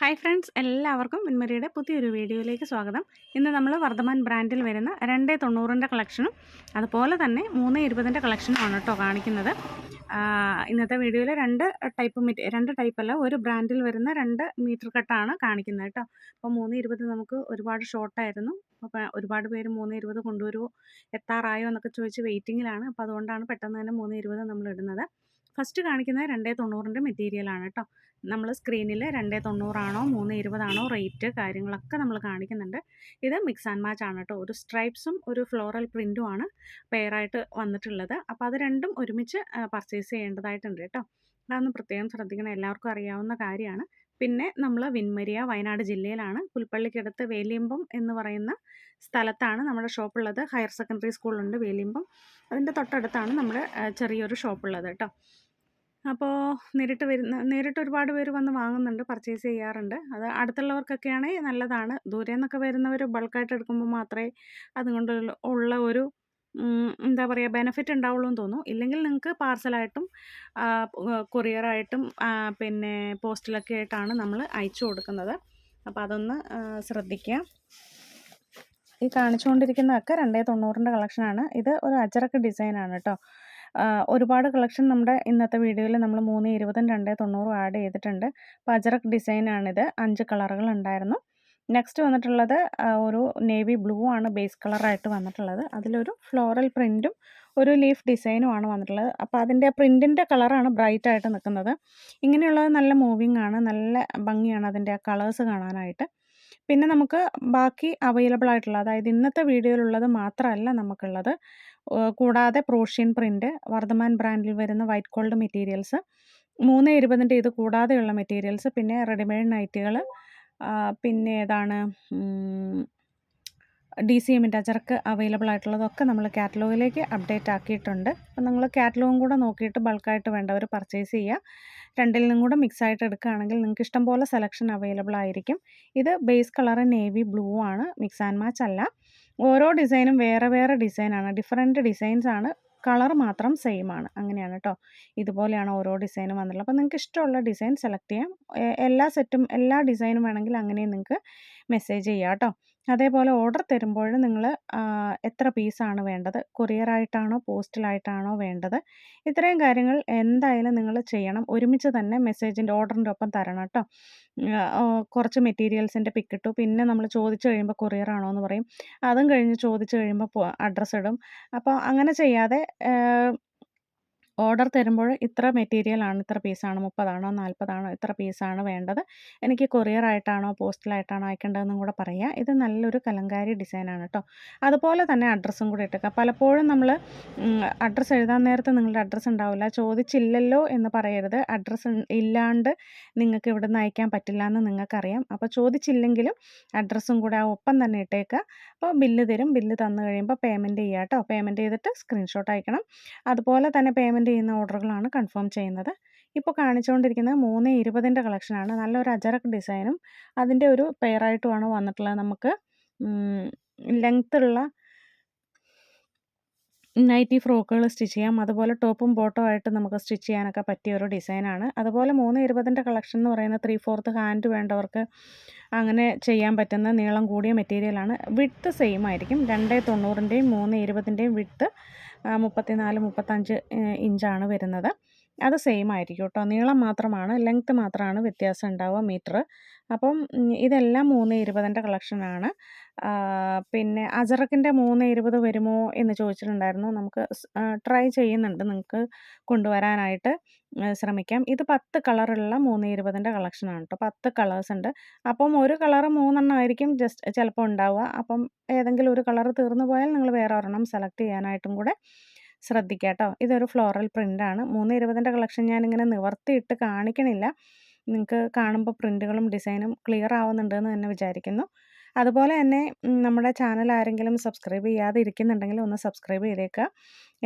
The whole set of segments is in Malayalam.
ഹായ് ഫ്രണ്ട്സ് എല്ലാവർക്കും മിൻമരിയുടെ പുതിയൊരു വീഡിയോയിലേക്ക് സ്വാഗതം. ഇന്ന് നമ്മൾ വർദ്ധമാൻ ബ്രാൻഡിൽ വരുന്ന രണ്ട് തൊണ്ണൂറിന്റെ കളക്ഷനും അതുപോലെ തന്നെ മൂന്ന് ഇരുപതിന്റെ കളക്ഷനുമാണ് കേട്ടോ കാണിക്കുന്നത്. ഇന്നത്തെ വീഡിയോയിൽ രണ്ട് ടൈപ്പ് മീറ്റ് രണ്ട് അല്ല ഒരു ബ്രാൻഡിൽ വരുന്ന രണ്ട് മീറ്റർ കട്ടാണ് കാണിക്കുന്നത് കേട്ടോ. അപ്പോൾ മൂന്ന് ഇരുപത് നമുക്ക് ഒരുപാട് ഷോർട്ടായിരുന്നു. അപ്പോൾ ഒരുപാട് പേര് മൂന്ന് ഇരുപത് കൊണ്ടുവരുമോ എത്താറായോ എന്നൊക്കെ ചോദിച്ച് വെയിറ്റിങ്ങിലാണ്. അപ്പോൾ അതുകൊണ്ടാണ് പെട്ടെന്ന് തന്നെ മൂന്ന് ഇരുപത് നമ്മൾ ഇടുന്നത്. ഫസ്റ്റ് കാണിക്കുന്നത് രണ്ടേ തൊണ്ണൂറിന്റെ മെറ്റീരിയലാണ് കേട്ടോ നമ്മൾ സ്ക്രീനിൽ രണ്ടേ തൊണ്ണൂറാണോ മൂന്ന് ഇരുപതാണോ റേറ്റ് കാര്യങ്ങളൊക്കെ നമ്മൾ കാണിക്കുന്നുണ്ട്. ഇത് മിക്സ് ആൻഡ് മാച്ച് ആണ് കേട്ടോ ഒരു സ്ട്രൈപ്സും ഒരു ഫ്ലോറൽ പ്രിന്റും ആണ് പെയറായിട്ട് വന്നിട്ടുള്ളത്. അപ്പോൾ അത് രണ്ടും ഒരുമിച്ച് പർച്ചേസ് ചെയ്യേണ്ടതായിട്ടുണ്ട് കേട്ടോ അതൊന്ന് പ്രത്യേകം ശ്രദ്ധിക്കണം. എല്ലാവർക്കും അറിയാവുന്ന കാര്യമാണ്. പിന്നെ നമ്മൾ വിൻമരിയ വയനാട് ജില്ലയിലാണ്. പുൽപ്പള്ളിക്കടുത്ത് വേലിയമ്പം എന്ന് പറയുന്ന സ്ഥലത്താണ് നമ്മുടെ ഷോപ്പുള്ളത് ഹയർ സെക്കൻഡറി സ്കൂളുണ്ട് വേലിയമ്പം. അതിന്റെ തൊട്ടടുത്താണ് നമ്മുടെ ചെറിയൊരു ഷോപ്പുള്ളത് കേട്ടോ അപ്പോൾ നേരിട്ട് വരുന്ന നേരിട്ട് ഒരുപാട് പേര് വന്ന് വാങ്ങുന്നുണ്ട് പർച്ചേസ് ചെയ്യാറുണ്ട്. അത് അടുത്തുള്ളവർക്കൊക്കെയാണെങ്കിൽ നല്ലതാണ്. ദൂരെ നിന്നൊക്കെ വരുന്നവർ ബൾക്കായിട്ട് എടുക്കുമ്പോൾ മാത്രമേ അതുകൊണ്ട് ഉള്ള ഒരു എന്താ പറയുക ബെനിഫിറ്റ് ഉണ്ടാവുള്ളൂ എന്ന് തോന്നുന്നു. ഇല്ലെങ്കിൽ നിങ്ങൾക്ക് പാർസലായിട്ടും കൊറിയറായിട്ടും പിന്നെ പോസ്റ്റിലൊക്കെ ആയിട്ടാണ് നമ്മൾ അയച്ചു കൊടുക്കുന്നത്. അപ്പോൾ അതൊന്ന് ശ്രദ്ധിക്കുക. ഈ കാണിച്ചുകൊണ്ടിരിക്കുന്നതൊക്കെ രണ്ടേ തൊണ്ണൂറിന്റെ കളക്ഷനാണ്. ഇത് ഒരു അജറക്ക് ഡിസൈനാണ് കേട്ടോ. ഒരുപാട് കളക്ഷൻ നമ്മുടെ ഇന്നത്തെ വീഡിയോയിൽ നമ്മൾ മൂന്ന് ഇരുപതും രണ്ട് തൊണ്ണൂറും ആഡ് ചെയ്തിട്ടുണ്ട്. അപ്പോൾ അജറക്ക് ഡിസൈനാണിത്. അഞ്ച് കളറുകൾ ഉണ്ടായിരുന്നു. നെക്സ്റ്റ് വന്നിട്ടുള്ളത് ഒരു നേവി ബ്ലൂ ആണ് ബേസ് കളറായിട്ട് വന്നിട്ടുള്ളത്. അതിലൊരു ഫ്ലോറൽ പ്രിന്റും ഒരു ലീഫ് ഡിസൈനും ആണ് വന്നിട്ടുള്ളത്. അപ്പോൾ അതിന്റെ പ്രിന്റിന്റെ കളറാണ് ബ്രൈറ്റായിട്ട് നിൽക്കുന്നത്. ഇങ്ങനെയുള്ളത് നല്ല മൂവിങ് ആണ്. നല്ല ഭംഗിയാണ് അതിന്റെ കളേഴ്സ് കാണാനായിട്ട്. പിന്നെ നമുക്ക് ബാക്കി അവൈലബിൾ ആയിട്ടുള്ള അതായത് ഇന്നത്തെ വീഡിയോയിലുള്ളത് മാത്രമല്ല നമുക്കുള്ളത്. കൂടാതെ പ്രോഷ്യൻ പ്രിന്റ് വർദ്ധമാൻ ബ്രാൻഡിൽ വരുന്ന വൈറ്റ് ഗോൾഡ് മെറ്റീരിയൽസ് മൂന്ന് ഇരുപതിന്റെ ഇത് കൂടാതെയുള്ള മെറ്റീരിയൽസ് പിന്നെ റെഡിമെയ്ഡ് നൈറ്റുകൾ പിന്നെ ഏതാണ് ഡി സി എമ്മിന്റെ അജർക്ക് അവൈലബിൾ ആയിട്ടുള്ളതൊക്കെ നമ്മൾ കാറ്റലോഗിലേക്ക് അപ്ഡേറ്റ് ആക്കിയിട്ടുണ്ട്. അപ്പം നിങ്ങൾ കാറ്റലോഗും കൂടെ നോക്കിയിട്ട് ബൾക്കായിട്ട് വേണ്ടവർ പർച്ചേസ് ചെയ്യുക രണ്ടിൽ നിന്നും കൂടെ മിക്സ് ആയിട്ട് എടുക്കുകയാണെങ്കിൽ നിങ്ങൾക്ക് ഇഷ്ടം പോലെ സെലക്ഷൻ അവൈലബിൾ ആയിരിക്കും. ഇത് ബേസ് കളർ നേവി ബ്ലൂ ആണ് മിക്സ് ആൻഡ് മാച്ച് അല്ല. ഓരോ ഡിസൈനും വേറെ വേറെ ഡിസൈനാണ് ഡിഫറെന്റ് ഡിസൈൻസ് ആണ്. കളർ മാത്രം സെയിം ആണ്. അങ്ങനെയാണ് കേട്ടോ ഇതുപോലെയാണ് ഓരോ ഡിസൈനും വന്നിട്ടുള്ളത്. അപ്പോൾ നിങ്ങൾക്ക് ഇഷ്ടമുള്ള ഡിസൈൻ സെലക്ട് ചെയ്യാം. എല്ലാ സെറ്റും എല്ലാ ഡിസൈനും വേണമെങ്കിൽ അങ്ങനെയും നിങ്ങൾക്ക് മെസ്സേജ് ചെയ്യാം കേട്ടോ അതേപോലെ ഓർഡർ തരുമ്പോൾ നിങ്ങൾ എത്ര പീസാണ് വേണ്ടത്? കൊറിയറായിട്ടാണോ പോസ്റ്റിലായിട്ടാണോ വേണ്ടത്? ഇത്രയും കാര്യങ്ങൾ എന്തായാലും നിങ്ങൾ ചെയ്യണം. ഒരുമിച്ച് തന്നെ മെസ്സേജിന്റെ ഓർഡറിന്റെ ഒപ്പം തരണം കേട്ടോ. കുറച്ച് മെറ്റീരിയൽസിന്റെ പിക്കിട്ടു പിന്നെ നമ്മൾ ചോദിച്ചു കഴിയുമ്പോൾ കൊറിയറാണോ എന്ന് പറയും. അതും കഴിഞ്ഞ് ചോദിച്ചു കഴിയുമ്പോൾ അഡ്രസ്സ് ഇടും. അപ്പോൾ അങ്ങനെ ചെയ്യാതെ ഓർഡർ തരുമ്പോൾ ഇത്ര മെറ്റീരിയലാണ് ഇത്ര പീസാണ് മുപ്പതാണോ നാൽപ്പതാണോ ഇത്ര പീസാണ് വേണ്ടത്. എനിക്ക് കൊറിയർ ആയിട്ടാണോ പോസ്റ്റലായിട്ടാണോ അയക്കേണ്ടതെന്നും കൂടെ പറയുക ഇത് നല്ലൊരു കലങ്കാരി ഡിസൈനാണ് കേട്ടോ. അതുപോലെ തന്നെ അഡ്രസ്സും കൂടി ഇട്ടേക്കുക പലപ്പോഴും നമ്മൾ അഡ്രസ്സ് എഴുതാൻ നേരത്ത് നിങ്ങളുടെ അഡ്രസ്സ് ഉണ്ടാവില്ല. ചോദിച്ചില്ലല്ലോ എന്ന് പറയരുത്. അഡ്രസ്സ് ഇല്ലാണ്ട് നിങ്ങൾക്ക് ഇവിടെ നിന്ന് അയക്കാൻ പറ്റില്ല എന്ന് നിങ്ങൾക്കറിയാം. അപ്പോൾ ചോദിച്ചില്ലെങ്കിലും അഡ്രസ്സും കൂടെ ആ ഒപ്പം തന്നെ ഇട്ടേക്കുക അപ്പോൾ ബില്ല് തരും. ബില്ല് തന്നു കഴിയുമ്പോൾ പേയ്മെന്റ് ചെയ്യുക കേട്ടോ. പേയ്മെന്റ് ചെയ്തിട്ട് സ്ക്രീൻഷോട്ട് അയക്കണം. അതുപോലെ തന്നെ പേയ്മെന്റ് ചെയ്യുന്ന ഓർഡറുകളാണ് കൺഫേം ചെയ്യുന്നത്. ഇപ്പോൾ കാണിച്ചുകൊണ്ടിരിക്കുന്നത് മൂന്ന് ഇരുപതിന്റെ കളക്ഷനാണ്. നല്ലൊരു അജറക് ഡിസൈനും അതിന്റെ ഒരു പെയറായിട്ടുമാണ് വന്നിട്ടുള്ളത് നമുക്ക്. ലെങ്ത് ഉള്ള നൈറ്റി ഫ്രോക്കുകൾ സ്റ്റിച്ച് ചെയ്യാം. അതുപോലെ ടോപ്പും ബോട്ടോ ആയിട്ട് നമുക്ക് സ്റ്റിച്ച് ചെയ്യാനൊക്കെ പറ്റിയ ഒരു ഡിസൈനാണ് അതുപോലെ മൂന്ന് ഇരുപതിന്റെ കളക്ഷൻ എന്ന് പറയുന്ന ത്രീ ഫോർത്ത് ഹാൻഡ് വേണ്ടവർക്ക് അങ്ങനെ ചെയ്യാൻ പറ്റുന്ന നീളം കൂടിയ മെറ്റീരിയലാണ് വിട്ത്ത് സെയിം ആയിരിക്കും. രണ്ട് തൊണ്ണൂറിന്റെയും മൂന്ന് ഇരുപതിന്റെയും വിട്ത്ത് മുപ്പത്തിനാല് മുപ്പത്തഞ്ച് ഇഞ്ചാണ് വരുന്നത്. അത് സെയിം ആയിരിക്കും കേട്ടോ നീളം മാത്രമാണ് ലെങ്ത്ത് മാത്രമാണ് വ്യത്യാസം ഉണ്ടാവുക മീറ്റർ അപ്പം ഇതെല്ലാം മൂന്ന് ഇരുപതിന്റെ കളക്ഷനാണ് പിന്നെ അജറക്കിന്റെ മൂന്ന് ഇരുപത് വരുമോ എന്ന് ചോദിച്ചിട്ടുണ്ടായിരുന്നു. നമുക്ക് ട്രൈ ചെയ്യുന്നുണ്ട്. നിങ്ങൾക്ക് കൊണ്ടുവരാനായിട്ട് ശ്രമിക്കാം. ഇത് പത്ത് കളറുള്ള മൂന്ന് ഇരുപതിന്റെ കളക്ഷനാണ് കേട്ടോ പത്ത് കളേഴ്സ് ഉണ്ട്. അപ്പം ഒരു കളറ് മൂന്നെണ്ണം ആയിരിക്കും ജസ്റ്റ് ചിലപ്പോൾ ഉണ്ടാവുക. അപ്പം ഏതെങ്കിലും ഒരു കളർ തീർന്നു പോയാൽ നിങ്ങൾ വേറെ ഒരെണ്ണം സെലക്ട് ചെയ്യാനായിട്ടും കൂടെ ശ്രദ്ധിക്കുക കേട്ടോ ഇതൊരു ഫ്ലോറൽ പ്രിന്റാണ് മൂന്ന് ഇരുപതിന്റെ കളക്ഷൻ ഞാനിങ്ങനെ നിവർത്തിയിട്ട് കാണിക്കണില്ല. നിങ്ങൾക്ക് കാണുമ്പോൾ പ്രിന്റുകളും ഡിസൈനും ക്ലിയർ ആവുന്നുണ്ടെന്ന് തന്നെ വിചാരിക്കുന്നു. അതുപോലെ തന്നെ നമ്മുടെ ചാനൽ ആരെങ്കിലും സബ്സ്ക്രൈബ് ചെയ്യാതെ ഇരിക്കുന്നുണ്ടെങ്കിൽ ഒന്ന് സബ്സ്ക്രൈബ് ചെയ്തേക്കുക.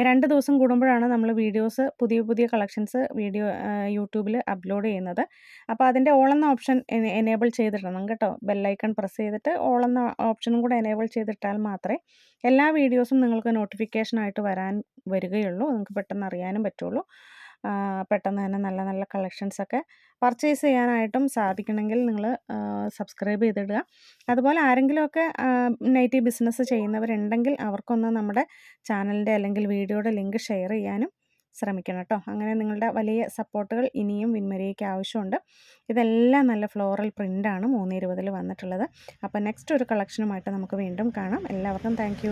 രണ്ട് ദിവസം കൂടുമ്പോഴാണ് നമ്മൾ വീഡിയോസ് പുതിയ പുതിയ കളക്ഷൻസ് വീഡിയോ യൂട്യൂബിൽ അപ്ലോഡ് ചെയ്യുന്നത്. അപ്പോൾ അതിന്റെ ഓൾ എന്ന ഓപ്ഷൻ എനേബിൾ ചെയ്തിടണം കേട്ടോ. ബെല്ലൈക്കൺ പ്രസ് ചെയ്തിട്ട് ഓൾ എന്ന ഓപ്ഷനും കൂടെ എനേബിൾ ചെയ്തിട്ടാൽ മാത്രമേ എല്ലാ വീഡിയോസും നിങ്ങൾക്ക് നോട്ടിഫിക്കേഷനായിട്ട് വരാൻ വരികയുള്ളൂ. നിങ്ങൾക്ക് പെട്ടെന്ന് അറിയാനും പറ്റുള്ളൂ. പെട്ടെന്ന് തന്നെ നല്ല നല്ല കളക്ഷൻസൊക്കെ പർച്ചേസ് ചെയ്യാനായിട്ടും സാധിക്കണമെങ്കിൽ നിങ്ങൾ സബ്സ്ക്രൈബ് ചെയ്തിടുക. അതുപോലെ ആരെങ്കിലുമൊക്കെ നൈറ്റി ബിസിനസ് ചെയ്യുന്നവരുണ്ടെങ്കിൽ അവർക്കൊന്ന് നമ്മുടെ ചാനലിന്റെ അല്ലെങ്കിൽ വീഡിയോയുടെ ലിങ്ക് ഷെയർ ചെയ്യാനും ശ്രമിക്കണം കേട്ടോ. അങ്ങനെ നിങ്ങളുടെ വലിയ സപ്പോർട്ടുകൾ ഇനിയും വിൻമരിയയ്ക്ക് ആവശ്യമുണ്ട്. ഇതെല്ലാം നല്ല ഫ്ലോറൽ പ്രിന്റാണ് മൂന്ന് ഇരുപതിൽ വന്നിട്ടുള്ളത്. അപ്പോൾ നെക്സ്റ്റ് ഒരു കളക്ഷനുമായിട്ട് നമുക്ക് വീണ്ടും കാണാം. എല്ലാവർക്കും താങ്ക്